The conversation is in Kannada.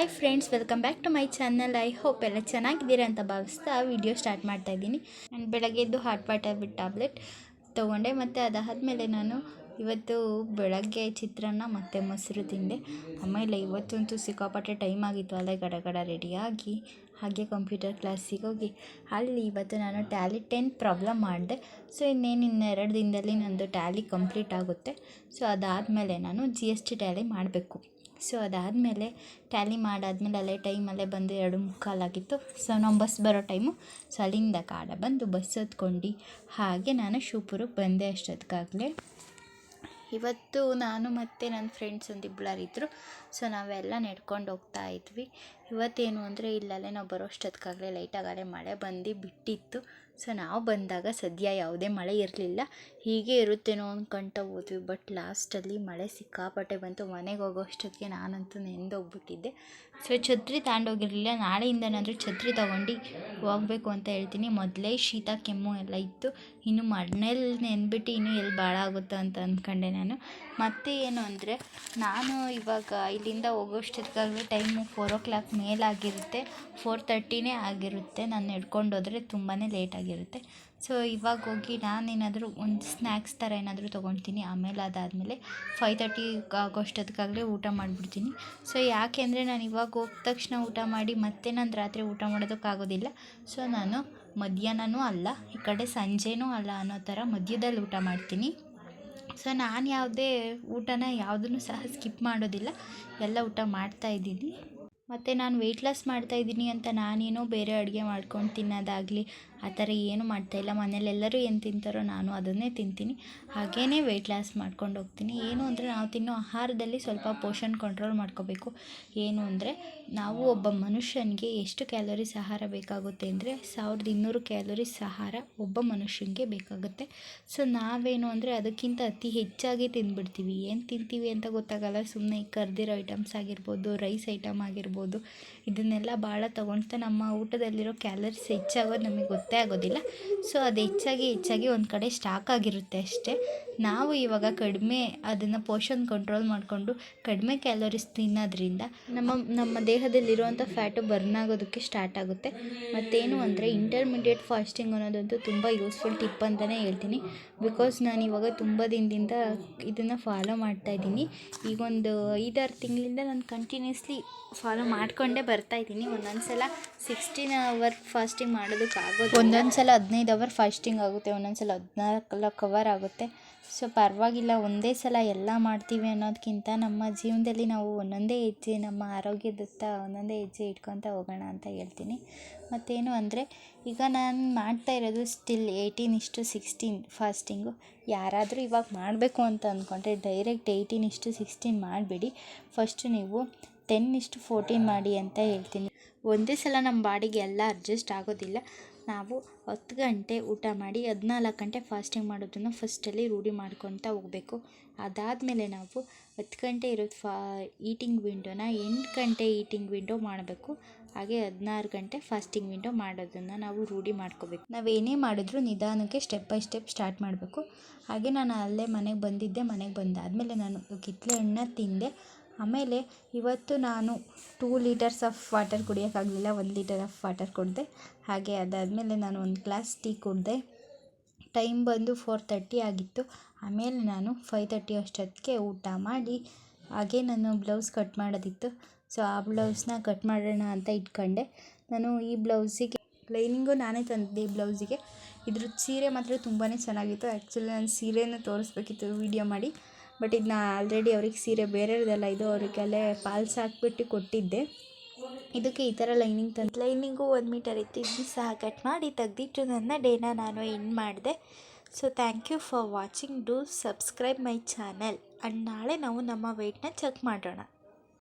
Hi friends welcome back to my channel I hope ಎಲ್ಲ ಚೆನ್ನಾಗಿದ್ದೀರಾ ಅಂತ ಭಾವಿಸ್ತಾ ವಿಡಿಯೋ ಸ್ಟಾರ್ಟ್ ಮಾಡ್ತಾ ಇದ್ದೀನಿ. ನಾನು ಬೆಳಗ್ಗೆ ಎದ್ದು ಹಾಟ್ ವಾಟರ್ ಬಿಟ್ಟು ಟ್ಯಾಬ್ಲೆಟ್ ತೊಗೊಂಡೆ. ಮತ್ತು ಅದಾದಮೇಲೆ ನಾನು ಇವತ್ತು ಬೆಳಗ್ಗೆ ಚಿತ್ರಾನ್ನ ಮತ್ತು ಮೊಸರು ತಿಂದೆ. ಆಮೇಲೆ ಇವತ್ತಂತೂ ಸಿಕ್ಕಾಪಟ್ಟೆ ಟೈಮ್ ಆಗಿತ್ತು. ಅಲ್ಲೇ ಗಡಗಡ ಗಡ ರೆಡಿಯಾಗಿ ಹಾಗೆ ಕಂಪ್ಯೂಟರ್ ಕ್ಲಾಸಿಗೆ ಹೋಗಿ. ಅಲ್ಲಿ ಇವತ್ತು ನಾನು ಟ್ಯಾಲಿ ಟೆನ್ ಪ್ರಾಬ್ಲಮ್ ಮಾಡಿದೆ. ಸೊ ಇನ್ನೇನು ಇನ್ನೆರಡು ದಿನದಲ್ಲಿ ನನ್ನದು ಟ್ಯಾಲಿ ಕಂಪ್ಲೀಟ್ ಆಗುತ್ತೆ. ಸೊ ಅದಾದಮೇಲೆ ನಾನು ಜಿ ಎಸ್ ಟಿ ಟ್ಯಾಲಿ ಮಾಡಬೇಕು. ಸೊ ಅದಾದಮೇಲೆ ಟ್ಯಾಲಿ ಮಾಡಾದ್ಮೇಲೆ ಅಲ್ಲೇ ಟೈಮಲ್ಲೇ ಬಂದು ಎರಡು ಮುಕ್ಕಾಲಾಗಿತ್ತು. ಸೊ ನಾವು ಬಸ್ ಬರೋ ಟೈಮು ಸೊ ಅಲ್ಲಿಂದ ಕಾಡ ಬಂದು ಬಸ್ ಹತ್ಕೊಂಡು. ಹಾಗೆ ನಾನು ಶಿವಪುರಕ್ಕೆ ಬಂದೆ ಅಷ್ಟೊತ್ತಿಗಾಗಲೇ ಇವತ್ತು ನಾನು ಮತ್ತು ನನ್ನ ಫ್ರೆಂಡ್ಸ್ ಒಂದು ಇಬ್ಬಳರಿದ್ದರು ಸೊ ನಾವೆಲ್ಲ ನಡ್ಕೊಂಡು ಹೋಗ್ತಾ ಇದ್ವಿ. ಇವತ್ತೇನು ಅಂದರೆ ಇಲ್ಲಲ್ಲೇ ನಾವು ಬರೋ ಅಷ್ಟೊತ್ತಿಗಾಗಲೇ ಲೈಟಾಗಲೇ ಮಳೆ ಬಂದು ಬಿಟ್ಟಿತ್ತು. ಸೊ ನಾವು ಬಂದಾಗ ಸದ್ಯ ಯಾವುದೇ ಮಳೆ ಇರಲಿಲ್ಲ. ಹೀಗೆ ಇರುತ್ತೇನೋ ಅಂದ್ಕೊಂತ ಹೋದ್ವಿ. ಬಟ್ ಲಾಸ್ಟಲ್ಲಿ ಮಳೆ ಸಿಕ್ಕಾಪಟ್ಟೆ ಬಂತು. ಮನೆಗೆ ಹೋಗೋ ಅಷ್ಟೊತ್ತಿಗೆ ನಾನಂತೂ ನೆಂದೋಗ್ಬಿಟ್ಟಿದ್ದೆ ಸೊ ಛತ್ರಿ ತಗೊಂಡೋಗಿರಲಿಲ್ಲ ನಾಳೆಯಿಂದನಾದರೂ ಛತ್ರಿ ತಗೊಂಡು ಹೋಗಬೇಕು ಅಂತ ಹೇಳ್ತೀನಿ. ಮೊದಲೇ ಶೀತ ಕೆಮ್ಮು ಎಲ್ಲ ಇತ್ತು. ಇನ್ನು ಮಣ್ಣಲ್ಲಿ ನೆನ್ಬಿಟ್ಟು ಇನ್ನೂ ಎಲ್ಲಿ ಆಗುತ್ತ ಅಂತ ಅಂದ್ಕೊಂಡೆ ನಾನು. ಮತ್ತು ಏನು ಅಂದರೆ, ನಾನು ಇವಾಗ ಇಲ್ಲಿಂದ ಹೋಗೋಷ್ಟೊತ್ತಿಗಾಗಲೇ ಟೈಮು ಫೋರ್ ಓ ಕ್ಲಾಕ್ ಮೇಲಾಗಿರುತ್ತೆ ಫೋರ್ ತರ್ಟಿನೇ ಆಗಿರುತ್ತೆ. ನಾನು ನಡ್ಕೊಂಡು ಹೋದರೆ ತುಂಬಾ ಲೇಟ್ ಆಗಿರುತ್ತೆ. ಸೊ, ಇವಾಗ ಹೋಗಿ ನಾನೇನಾದರೂ ಒಂದು ಸ್ನ್ಯಾಕ್ಸ್ ಥರ ಏನಾದರೂ ತೊಗೊಳ್ತೀನಿ ಆಮೇಲೆ ಅದಾದಮೇಲೆ ಫೈವ್ ತರ್ಟಿ ಆಗೋಷ್ಟೊತ್ತಿಗಾಗಲೇ ಊಟ ಮಾಡಿಬಿಡ್ತೀನಿ. ಸೊ, ಯಾಕೆ ಅಂದರೆ ನಾನು ಇವಾಗ ಹೋದ ತಕ್ಷಣ ಊಟ ಮಾಡಿ ಮತ್ತೆ ನಾನು ರಾತ್ರಿ ಊಟ ಮಾಡೋದಕ್ಕಾಗೋದಿಲ್ಲ. ಸೊ, ನಾನು ಮಧ್ಯಾಹ್ನನೂ ಅಲ್ಲ, ಈ ಕಡೆ ಸಂಜೆನೂ ಅಲ್ಲ ಅನ್ನೋ ಥರ ಮಧ್ಯದಲ್ಲಿ ಊಟ ಮಾಡ್ತೀನಿ. ಸೊ, ನಾನು ಯಾವುದೇ ಊಟನ ಯಾವುದನ್ನು ಸಹ ಸ್ಕಿಪ್ ಮಾಡೋದಿಲ್ಲ. ಎಲ್ಲ ಊಟ ಮಾಡ್ತಾಯಿದ್ದೀನಿ ಮತ್ತು ನಾನು ವೆಯ್ಟ್ ಲಾಸ್ ಮಾಡ್ತಾಯಿದ್ದೀನಿ ಅಂತ ನಾನೇನೋ ಬೇರೆ ಅಡುಗೆ ಮಾಡ್ಕೊಂಡು ತಿನ್ನೋದಾಗಲಿ, ಆ ಥರ ಏನೂ ಮಾಡ್ತಾಯಿಲ್ಲ ಮನೇಲೆಲ್ಲರೂ ಏನು ತಿಂತಾರೋ ನಾನು ಅದನ್ನೇ ತಿಂತೀನಿ. ಹಾಗೇ ವೆಯ್ಟ್ ಲಾಸ್ ಮಾಡ್ಕೊಂಡು ಹೋಗ್ತೀನಿ. ಏನು ಅಂದರೆ ನಾವು ತಿನ್ನೋ ಆಹಾರದಲ್ಲಿ ಸ್ವಲ್ಪ ಪೋಷಣ್ ಕಂಟ್ರೋಲ್ ಮಾಡ್ಕೋಬೇಕು. ಏನು ಅಂದರೆ ನಾವು ಒಬ್ಬ ಮನುಷ್ಯನಿಗೆ ಎಷ್ಟು ಕ್ಯಾಲೋರೀಸ್ ಆಹಾರ ಬೇಕಾಗುತ್ತೆ ಅಂದರೆ ಸಾವಿರದ ಇನ್ನೂರು ಕ್ಯಾಲೋರೀಸ್ ಆಹಾರ ಒಬ್ಬ ಮನುಷ್ಯನಿಗೆ ಬೇಕಾಗುತ್ತೆ. ಸೊ ನಾವೇನು ಅಂದರೆ ಅದಕ್ಕಿಂತ ಅತಿ ಹೆಚ್ಚಾಗಿ ತಿಂದ್ಬಿಡ್ತೀವಿ. ಏನು ತಿಂತೀವಿ ಅಂತ ಗೊತ್ತಾಗಲ್ಲ. ಸುಮ್ಮನೆ ಕರ್ದಿರೋ ಐಟಮ್ಸ್ ಆಗಿರ್ಬೋದು ರೈಸ್ ಐಟಮ್ ಆಗಿರ್ಬೋದು ಇದನ್ನೆಲ್ಲ ಭಾಳ ತೊಗೊಳ್ತಾ ನಮ್ಮ ಊಟದಲ್ಲಿರೋ ಕ್ಯಾಲರೀಸ್ ಹೆಚ್ಚಾಗೋದು ನಮಗೆ ಗೊತ್ತೇ ಆಗೋದಿಲ್ಲ. ಸೊ ಅದು ಹೆಚ್ಚಾಗಿ ಹೆಚ್ಚಾಗಿ ಒಂದು ಕಡೆ ಸ್ಟಾಕ್ ಆಗಿರುತ್ತೆ ಅಷ್ಟೇ. ನಾವು ಇವಾಗ ಕಡಿಮೆ ಅದನ್ನು ಪೋಷನ್ ಕಂಟ್ರೋಲ್ ಮಾಡಿಕೊಂಡು ಕಡಿಮೆ ಕ್ಯಾಲೋರೀಸ್ ತಿನ್ನೋದ್ರಿಂದ ನಮ್ಮ ನಮ್ಮ ದೇಹದಲ್ಲಿರುವಂಥ ಫ್ಯಾಟು ಬರ್ನ್ ಆಗೋದಕ್ಕೆ ಸ್ಟಾರ್ಟ್ ಆಗುತ್ತೆ. ಮತ್ತೇನು ಅಂದರೆ ಇಂಟರ್ಮಿಡಿಯೇಟ್ ಫಾಸ್ಟಿಂಗ್ ಅನ್ನೋದಂತೂ ತುಂಬ ಯೂಸ್ಫುಲ್ ಟಿಪ್ ಅಂತಲೇ ಹೇಳ್ತೀನಿ. ಬಿಕಾಸ್ ನಾನು ಇವಾಗ ತುಂಬ ದಿನದಿಂದ ಇದನ್ನು ಫಾಲೋ ಮಾಡ್ತಾ ಇದ್ದೀನಿ. ಈಗೊಂದು ಐದಾರು ತಿಂಗಳಿಂದ ನಾನು ಕಂಟಿನ್ಯೂಸ್ಲಿ ಫಾಲೋ ಮಾಡಿಕೊಂಡೇ ಬರ್ತಾಯಿದ್ದೀನಿ ಒಂದೊಂದು ಸಲ ಸಿಕ್ಸ್ಟೀನ್ ಅವರ್ ಫಾಸ್ಟಿಂಗ್ ಮಾಡೋದಕ್ಕಾಗೋದು ಒಂದೊಂದು ಸಲ ಹದಿನೈದು ಅವರ್ ಫಾಸ್ಟಿಂಗ್ ಆಗುತ್ತೆ ಒಂದೊಂದು ಸಲ ಹದಿನಾಲ್ಕು ಅವರ್ ಆಗುತ್ತೆ. ಸೊ ಪರವಾಗಿಲ್ಲ, ಒಂದೇ ಸಲ ಎಲ್ಲ ಮಾಡ್ತೀವಿ ಅನ್ನೋದಕ್ಕಿಂತ ನಮ್ಮ ಜೀವನದಲ್ಲಿ ನಾವು ಒಂದೊಂದೇ ಹೆಜ್ಜೆ, ನಮ್ಮ ಆರೋಗ್ಯದತ್ತ ಒಂದೊಂದೇ ಹೆಜ್ಜೆ ಇಟ್ಕೊತ ಹೋಗೋಣ ಅಂತ ಹೇಳ್ತೀನಿ. ಮತ್ತೇನು ಅಂದರೆ, ಈಗ ನಾನು ಮಾಡ್ತಾ ಇರೋದು ಸ್ಟಿಲ್ ಏಯ್ಟೀನ್ ಇಷ್ಟು ಸಿಕ್ಸ್ಟೀನ್ ಫಾಸ್ಟಿಂಗು ಯಾರಾದರೂ ಇವಾಗ ಮಾಡಬೇಕು ಅಂತ ಅಂದ್ಕೊಂಡ್ರೆ ಡೈರೆಕ್ಟ್ ಏಯ್ಟೀನ್ ಇಷ್ಟು ಸಿಕ್ಸ್ಟೀನ್ ಮಾಡಬೇಡಿ. ಫಸ್ಟು ನೀವು ಟೆನ್ ಇಷ್ಟು ಫೋರ್ಟೀನ್ ಮಾಡಿ ಅಂತ ಹೇಳ್ತೀನಿ. ಒಂದೇ ಸಲ ನಮ್ಮ ಬಾಡಿಗೆ ಎಲ್ಲ ಅಡ್ಜಸ್ಟ್ ಆಗೋದಿಲ್ಲ. ನಾವು ಹತ್ತು ಗಂಟೆ ಊಟ ಮಾಡಿ ಹದಿನಾಲ್ಕು ಗಂಟೆ ಫಾಸ್ಟಿಂಗ್ ಮಾಡೋದನ್ನು ಫಸ್ಟಲ್ಲಿ ರೂಢಿ ಮಾಡ್ಕೊತಾ ಹೋಗಬೇಕು. ಅದಾದಮೇಲೆ ನಾವು ಹತ್ತು ಗಂಟೆ ಇರೋದು ಫಾ, ಈಟಿಂಗ್ ವಿಂಡೋನ ಎಂಟು ಗಂಟೆ ಈಟಿಂಗ್ ವಿಂಡೋ ಮಾಡಬೇಕು. ಹಾಗೆ ಹದಿನಾರು ಗಂಟೆ ಫಾಸ್ಟಿಂಗ್ ವಿಂಡೋ ಮಾಡೋದನ್ನು ನಾವು ರೂಢಿ ಮಾಡ್ಕೋಬೇಕು ನಾವೇನೇ ಮಾಡಿದ್ರೂ ನಿಧಾನಕ್ಕೆ ಸ್ಟೆಪ್ ಬೈ ಸ್ಟೆಪ್ ಸ್ಟಾರ್ಟ್ ಮಾಡಬೇಕು. ಹಾಗೆ ನಾನು ಅಲ್ಲೇ ಮನೆಗೆ ಬಂದಿದ್ದೆ, ಮನೆಗೆ ಬಂದಾದಮೇಲೆ ನಾನು ಕಿತ್ತಳೆ ಹಣ್ಣ ತಿಂದೆ. ಆಮೇಲೆ ಇವತ್ತು ನಾನು ಟೂ ಲೀಟರ್ಸ್ ಆಫ್ ವಾಟರ್ ಕುಡಿಯೋಕ್ಕಾಗಲಿಲ್ಲ, ಒಂದು ಲೀಟರ್ ಆಫ್ ವಾಟರ್ ಕುಡಿದೆ. ಹಾಗೆ ಅದಾದಮೇಲೆ ನಾನು ಒಂದು ಗ್ಲಾಸ್ ಟೀ ಕುಡಿದೆ. ಟೈಮ್ ಬಂದು ಫೋರ್ ತರ್ಟಿ ಆಗಿತ್ತು. ಆಮೇಲೆ ನಾನು ಫೈವ್ ತರ್ಟಿ ಅಷ್ಟೊತ್ತಿಗೆ ಊಟ ಮಾಡಿ, ಹಾಗೆ ನಾನು ಬ್ಲೌಸ್ ಕಟ್ ಮಾಡೋದಿತ್ತು. ಸೊ ಆ ಬ್ಲೌಸ್ನ ಕಟ್ ಮಾಡೋಣ ಅಂತ ಇಟ್ಕೊಂಡೆ. ನಾನು ಈ ಬ್ಲೌಸಿಗೆ ಲೈನಿಂಗು ನಾನೇ ತಂದಿದ್ದೆ ಈ ಬ್ಲೌಸಿಗೆ ಇದ್ರ ಸೀರೆ ಮಾತ್ರ ತುಂಬಾ ಚೆನ್ನಾಗಿತ್ತು. ಆ್ಯಕ್ಚುಲಿ ನಾನು ಸೀರೆನ ತೋರಿಸ್ಬೇಕಿತ್ತು ವೀಡಿಯೋ ಮಾಡಿ. ಬಟ್ ಇದನ್ನ ಆಲ್ರೆಡಿ ಅವ್ರಿಗೆ ಸೀರೆ ಬೇರೆಯವ್ರದ್ದೆಲ್ಲ ಇದು ಅವರಿಗೆಲ್ಲೇ ಪಾಲ್ಸ್ ಹಾಕ್ಬಿಟ್ಟು ಕೊಟ್ಟಿದ್ದೆ. ಇದಕ್ಕೆ ಈ ಥರ ಲೈನಿಂಗ್ ತಂದು ಲೈನಿಂಗು ಒಂದು ಮೀಟರ್ ಇತ್ತು ಇದನ್ನು ಸಹ ಕಟ್ ಮಾಡಿ ತೆಗ್ದಿಟ್ಟು ನನ್ನ ಡೇನ ನಾನು ಎಂಡ್ ಮಾಡಿದೆ. So thank you for watching do subscribe my channel and ನಾಳೆ ನಾವು ನಮ್ಮ ವೆಯ್ಟ್ನ ಚೆಕ್ ಮಾಡೋಣ.